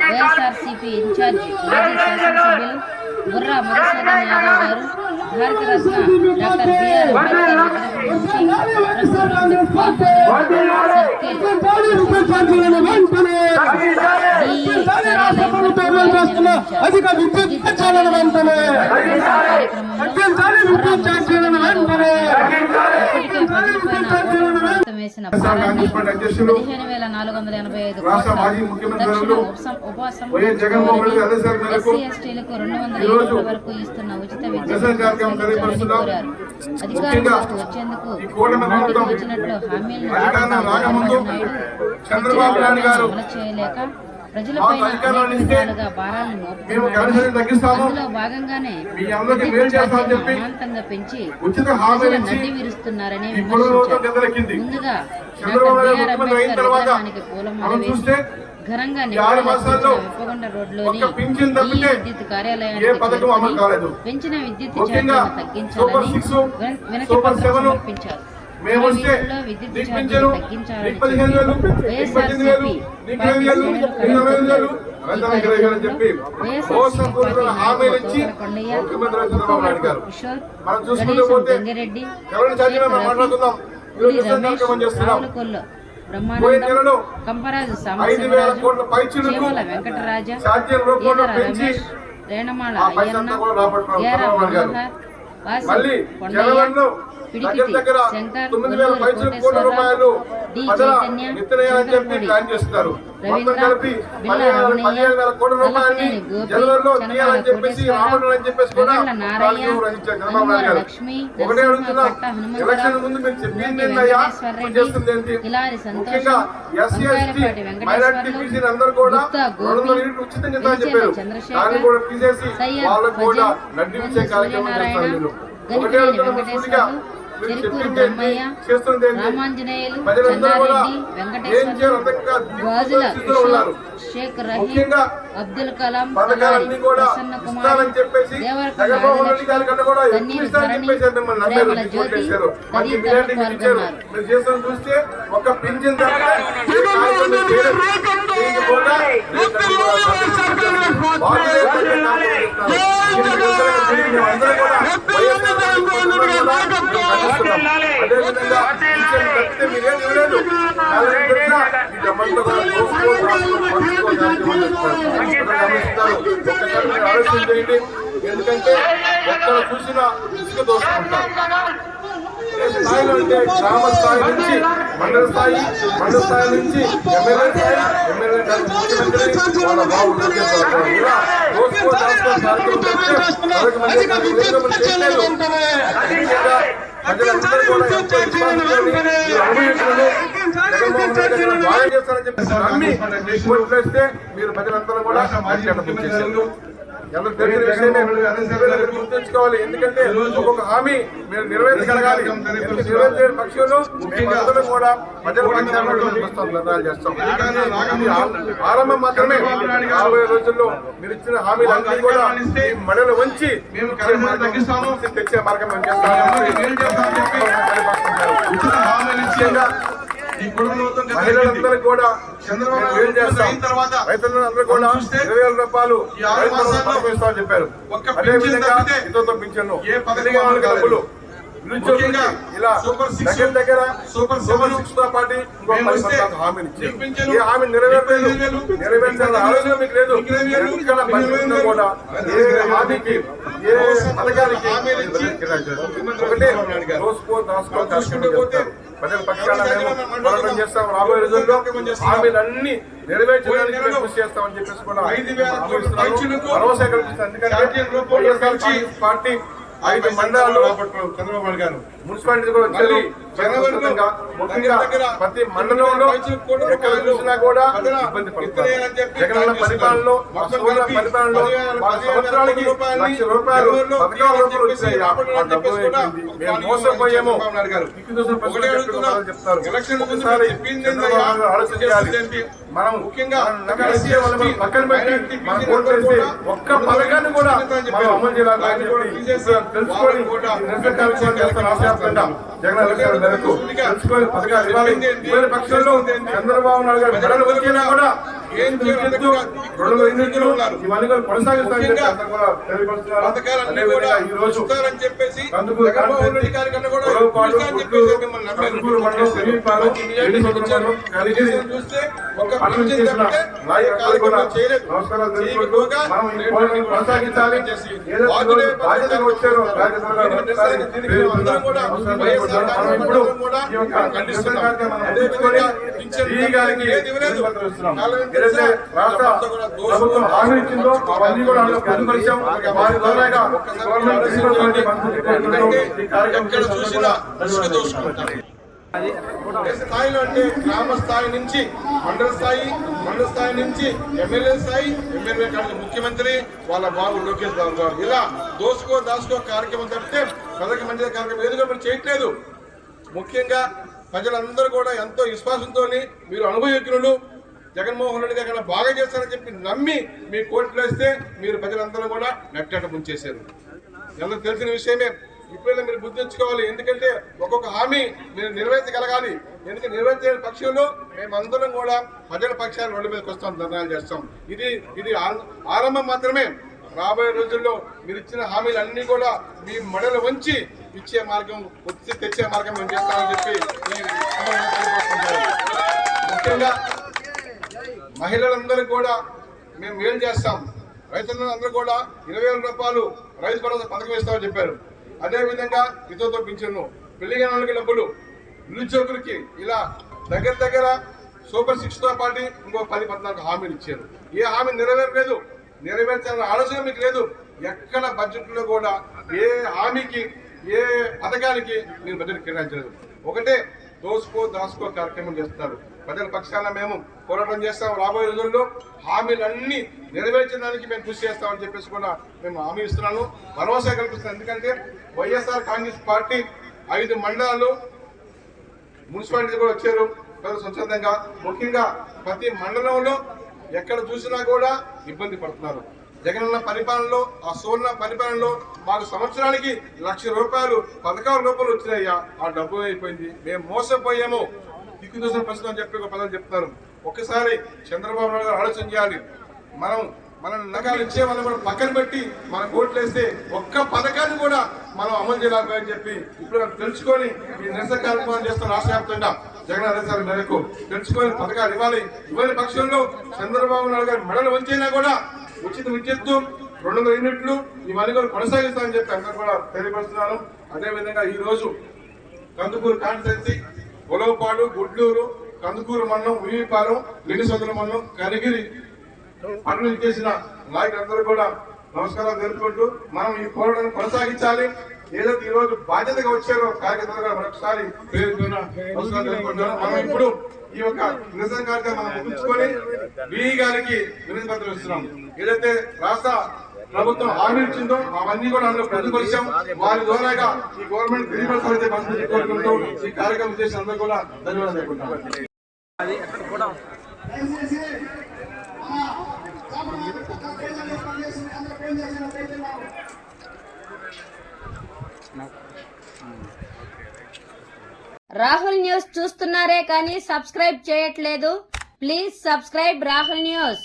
YSRCP incharge మాజీ శాసనసభ్యులు బుర్రా మధుసూదన్ యాదవ్ గారు భారతరత్న డాక్టర్ బిఆర్ అధిక విద్యుత్ వెంటనే. విద్యుత్ ఛార్జీలను వెంటనే. వేసిన పదిహేను వేల నాలుగు వందల ఎనభై ఐదు దక్షిణ ఎస్సీ ఎస్టీలకు రెండు వందల యూనిట్ల వరకు ఇస్తున్న ఉచిత తెలియపరుస్తున్నాం. కోరారు అధికారంలోకి వచ్చేందుకు వచ్చినట్లు హామీలను అధికారంలో రాకముందు చంద్రబాబు నాయుడు గారు అమలు చేయలేక ప్రజలపై మాకు అధికారాన్ని ఇస్తే భారాలను మేము మోపుతున్నారు కరెన్సీని తగ్గిస్తాము. అందులో భాగంగానే అమాంతంగా పెంచి ప్రజల నడ్డి విరుస్తున్నారని ముందుగా డాక్టర్ పూలమాల వేసి ఘనంగా రోడ్లోని విద్యుత్ కార్యాలయానికి పెంచిన విద్యుత్ ఛార్జీలను తగ్గించాలని సిక్స్, వెన- వెనక్కి సూపర్ పత్రం సమర్పించారు. మేము వస్తే నీకు పింఛను నీకు పదిహేను వేలు నీకు పద్దెనిమిది వేలు నీకు ఇరవై వేలు ఇరవై వేలు రైతులకు ఇరవై వేలు అని చెప్పి మోసపూరితమైన హామీలు ఇచ్చి ముఖ్యమంత్రి చంద్రబాబు నాయుడు గారు. కిషోర్ మనం చూసుకుంటూ గణేశం పోతే గంగిరెడ్డి కరోనా ఛార్జీ మనం రఫీ, మాట్లాడుకుందాం. పులి ఈరోజు నిరసన రమేష్ కార్యక్రమం చేస్తున్నాం. రావులకొల్లు పోయిన బ్రహ్మానందం నెలలో కంపరాజు ఐదు వేల కోట్ల సాంబశివరాజు పైచులకు చీమల వెంకటరాజ ఛార్జీల రూపంలో ఈదర పెంచి రమేష్ రేణమాళ ఆ అయ్యన్న మళ్ళీ కొండయ్య జనవరిలో దగ్గర దగ్గర తొమ్మిది వేల పైసలు కోట్ల రూపాయలు కోటేశ్వరరావు డి. ప్రజల చైతన్య విత్తనాలని చెప్పి శంకరపూడి ప్లాన్ చేస్తున్నారు. మొత్తం రవీంద్ర కలిపి బిల్లా పదిహేను రమణయ్య పదిహేను వేల కోట్ల రూపాయలని నల్లపనేని గోపి జనవరిలో చనమల తీయాలని చెప్పేసి కోటేశ్వరరావు రావడం అని చెప్పేసి కూడా నగళ్ళ నారయ్య ప్రణాళికలు రచించారు చంద్రబాబు హనుమాల నాయుడు గారు. లక్ష్మి ఒకటే అడుగుతున్నా నరసింహ కట్ట ఎలక్షన్ హనుమంతరావు ముందు మీరు చెప్పింది నూనె ఏంటయ్యా వెంకటేశ్వర మీరు రెడ్డి చేస్తుంది ఏంటి? కిలారి సంతోషం ముఖ్యంగా SC ST Vankayalapati minority Venkateswarlu బీసీలు అందరూ కూడా గుప్తా రెండు గోపి వందల యూనిట్లు ఉచితంగా ఇస్తామని ఎలిచేల చెప్పారు. చంద్రశేఖర్, దాన్ని కూడా తీసేసి సయ్యద్ వాళ్ళకు కూడా ఫజల్, నడ్డి గొంతు ఇచ్చే కార్యక్రమం చేస్తారు సూర్యనారాయణ, మీరు ఒకటే గనిపినేని అడుగుతున్నా సూటిగా వెంకటేశ్వర్లు మీరు చెరుకూరు బ్రహ్మయ్య రామాంజనేయులు చెన్నారెడ్డి గాజుల కిషోర్ షేక్ రహీం అబ్దుల్ కలాం ప్రసన్న కుమార్ దేవరకొండ తన్నీరు ధరణి, ప్రేమల జ్యోతి తదితరులు పాల్గొన్నారు. అదేవిధంగా తప్పితే మీరేం ఇవ్వలేదు? ఈ డబ్బంతా ఆలోచన చేయండి ఎందుకంటే ఎక్కడ చూసినా ఇసుక దోసుకుంటారు. ఏ స్థాయిలో అంటే గ్రామ స్థాయి నుంచి మండల స్థాయి మండల స్థాయి నుంచి ఎమ్మెల్యే స్థాయి ముఖ్యమంత్రి వాళ్ళ కార్యక్రమం ముఖ్యంగా ప్రజలందరూ కూడా తెలియని ప్రజలందరూ గుర్తుంచుకోవాలి. ఎందుకంటే ఒక్కొక్క హామీ మీరు నెరవేర్చగలగాలి. ఎందుకంటే నెరవేర్చే పక్షంలో కూడా ప్రజల నిర్ణయాలు చేస్తాం ఆరంభం మాత్రమే. రాబోయే రోజుల్లో మీరు ఇచ్చిన హామీలన్నీ కూడా మడలు వంచి తెచ్చే మార్గం చేస్తాం హామీలు మహిళలందరూ కూడా చంద్రబాబు చేస్తాం? రైతులందరూ కూడా ఇరవై వేల రూపాయలు ఇస్తామని చెప్పారు. ఒక్క అదే పింఛన్ విధంగా తప్పితే ఇతరులతో అమలు డబ్బులు. ఇలా దగ్గర దగ్గర సూపర్ సూపర్ సిక్స్తో పాటు ఇంకో పది హామీని ఇచ్చారు. ఈ హామీ నెరవేర్లేదు మీకు ఐదు వేలు, నెరవేర్చాల ఆలోచన మీకు లేదు. ఎక్కడ వేలు. కూడా ఏ హామీకి ఏ పథకానికి హామీలు ఒకటే చంద్రబాబు నాయుడు గారు. దోసుకో ప్రజల పక్షాన మేము పోరాటం చేస్తాం. రాబోయే రోజుల్లో. హామీలన్నీ నెరవేర్చడానికి కృషి చేస్తామని చెప్పేసి కూడా భరోసా కల్పిస్తాం ఎందుకంటే పార్టీ ఐదు మండలాలు చంద్రబాబు గారు. మున్సిపాలిటీ కూడా ముఖ్యంగా ప్రతి మండలంలో ఎక్కడ చూసినా కూడా ఇబ్బంది జగనన్న పరిపాలనలో పరిపాలనలో సంవత్సరానికి లక్ష రూపాయలు పథకాల వచ్చాయి. మేము మోసపోయాము. చెప్తారు. ఒకసారి? మనం ముఖ్యంగా పక్కన పెట్టి మనం ఒక్క పథకాన్ని కూడా మనం అమలు చేయాలని తెలుసుకొని నిరసన కార్యక్రమం ఆశాపడ్డాం జగన్ అధికారుల మేరకు పథకాలు ఇవ్వాలి. పక్షంలో చంద్రబాబు నాయుడు గారు కూడా ఇవన్నీ కూడా ఇస్తారని చెప్పేసి చూస్తే ఒక కొనసాగించాలి. గారికి ఏదైతే రాష్ట్ర ప్రభుత్వం హామీ ఇచ్చిందో అవన్నీ కూడా అందులో పొందుపరిచాం వారి ద్వారాగా స్థాయిలో అంటే గ్రామ స్థాయి నుంచి మండల స్థాయి మండల స్థాయి నుంచి ఎమ్మెల్యే స్థాయి ఎమ్మెల్యే కాడికి ముఖ్యమంత్రి వాళ్ళ బాబు లోకేష్ బాబు గారు. ఇలా దోసుకో దాసుకో కార్యక్రమం తప్పితే ప్రజలకు మంచి కార్యక్రమం. ఏదిగా మీరు చేయట్లేదు. ముఖ్యంగా ప్రజలందరూ కూడా ఎంతో విశ్వాసంతో మీరు అనుభవజ్ఞులు. జగన్మోహన్ రెడ్డి గారు బాగా చేస్తారని చెప్పి నమ్మి మీ కోర్టులో వేస్తే మీరు ప్రజలందరూ కూడా నెట్టేట ముంచేశారు. అందరూ తెలిసిన విషయమే. ఇప్పుడైనా మీరు గుర్తుంచుకోవాలి. ఎందుకంటే ఒక్కొక్క హామీ మీరు నిర్వహించగలగాలి ఎందుకంటే నెరవేర్చే పక్షంలో మేమందరం కూడా ప్రజల పక్షాలు రోడ్డు మీదకి వస్తాం ధర్నాలు చేస్తాం. ఇది ఇది ఆరంభం మాత్రమే. రాబోయే రోజుల్లో మీరు ఇచ్చిన హామీలు అన్ని కూడా మీ మడలు వంచి ఇచ్చే మార్గం వచ్చి తెచ్చే మార్గం మేము చేస్తామని చెప్పి ముఖ్యంగా మహిళలందరూ కూడా మేము మేలు చేస్తాం? రైతులందరూ కూడా ఇరవై వేల రూపాయలు రైతు భరోసా పథకం ఇస్తామని చెప్పారు. అదే విధంగా ఇతరులతో పింఛన్ను పెళ్ళి వాళ్ళకి డబ్బులు నిరుద్యోగులకి ఇలా దగ్గర దగ్గర సూపర్ సిక్స్తో పాటు ఇంకో పది పద్నాలుగు హామీలు ఇచ్చారు. ఏ హామీ నెరవేరలేదు. నెరవేర్చాలన్న ఆలోచన మీకు లేదు. ఎక్కడ బడ్జెట్లో కూడా ఏ హామీకి ఏ పథకానికి మీరు బడ్జెట్ కేటాయించలేదు. ఒకటే దోసుకో దాసుకో కార్యక్రమం చేస్తున్నారు ప్రజల పక్షాన మేము పోరాటం చేస్తాం. రాబోయే రోజుల్లో హామీలన్నీ నెరవేర్చడానికి మేము కృషి చేస్తామని చెప్పేసి కూడా మేము హామీ ఇస్తున్నాను. భరోసా కల్పిస్తున్నాం. ఎందుకంటే వైఎస్ఆర్ కాంగ్రెస్ పార్టీ ఐదు మండలాలు మున్సిపాలిటీ కూడా వచ్చారు. ప్రజలు స్వచ్ఛందంగా ముఖ్యంగా ప్రతి మండలంలో ఎక్కడ చూసినా కూడా ఇబ్బంది పడుతున్నారు. జగనన్న పరిపాలనలో ఆ సువర్ణ పరిపాలనలో మాకు సంవత్సరానికి లక్ష రూపాయలు పథకాల రూపాయలు వచ్చినాయ్యా ఆ డబ్బు అయిపోయింది. మేము మోసపోయాము. దిక్కు దోసిన అని చెప్పి ఒక పదం చెప్తారు ఒక్కసారి చంద్రబాబు నాయుడు గారు ఆలోచన చేయాలి. మనం మనం నగాలు ఇచ్చే వాళ్ళని కూడా పక్కన పెట్టి మన ఓట్లు వేస్తే ఒక్క పథకాన్ని కూడా మనం అమలు చేయలేకపోయని చెప్పి ఇప్పుడు మనం తెలుసుకొని ఈ నిరసన కార్యక్రమం చేస్తున్న రాష్ట్ర వ్యాప్తంగా జగన్ ఆదేశాల మేరకు తెలుసుకొని పథకాలు ఇవ్వాలి. ఇవ్వని పక్షంలో చంద్రబాబు నాయుడు గారి మెడలు వంచైనా కూడా ఉచిత విద్యుత్తు రెండు వందల యూనిట్లు ఇవన్నీ కూడా కొనసాగిస్తామని చెప్పి అందరూ కూడా తెలియపరుస్తున్నాను. అదేవిధంగా ఈ రోజు కందుకూరు కాన్స్టెన్సీ గొలవపాడు గుడ్లూరు కందుకూరు మండలం ఉయ్యిపాలెం లినిసొందల మండలం కనిగిరి పనులు చేసిన నాయకులందరూ కూడా నమస్కారాలు తెలుపుకుంటూ మనం ఈ పోరాటాన్ని కొనసాగించాలి. ఏదైతే ఈ రోజు బాధ్యతగా వచ్చారో కార్యకర్తలుగా మరొకసారి నమస్కారం తెలుపుకుంటున్నాను మనం ఇప్పుడు ఈ యొక్క నిరసన కార్యక్రమం మనం ముగించుకొని బి గారికి వినతి పత్రం ఇస్తున్నాం ఏదైతే రాష్ట్ర ప్రభుత్వం హామీ ఇచ్చిందో అవన్నీ కూడా అందులో ప్రతిపక్షం వారి ద్వారాగా ఈ గవర్నమెంట్ తెలియపరచాలని మనసు కోరుకుంటూ ఈ కార్యక్రమం చేసి అందరూ కూడా ధన్యవాదాలు రాహుల్ న్యూస్ చూస్తున్నారే కానీ సబ్స్క్రైబ్ చేయట్లేదు. Please subscribe Rahul news.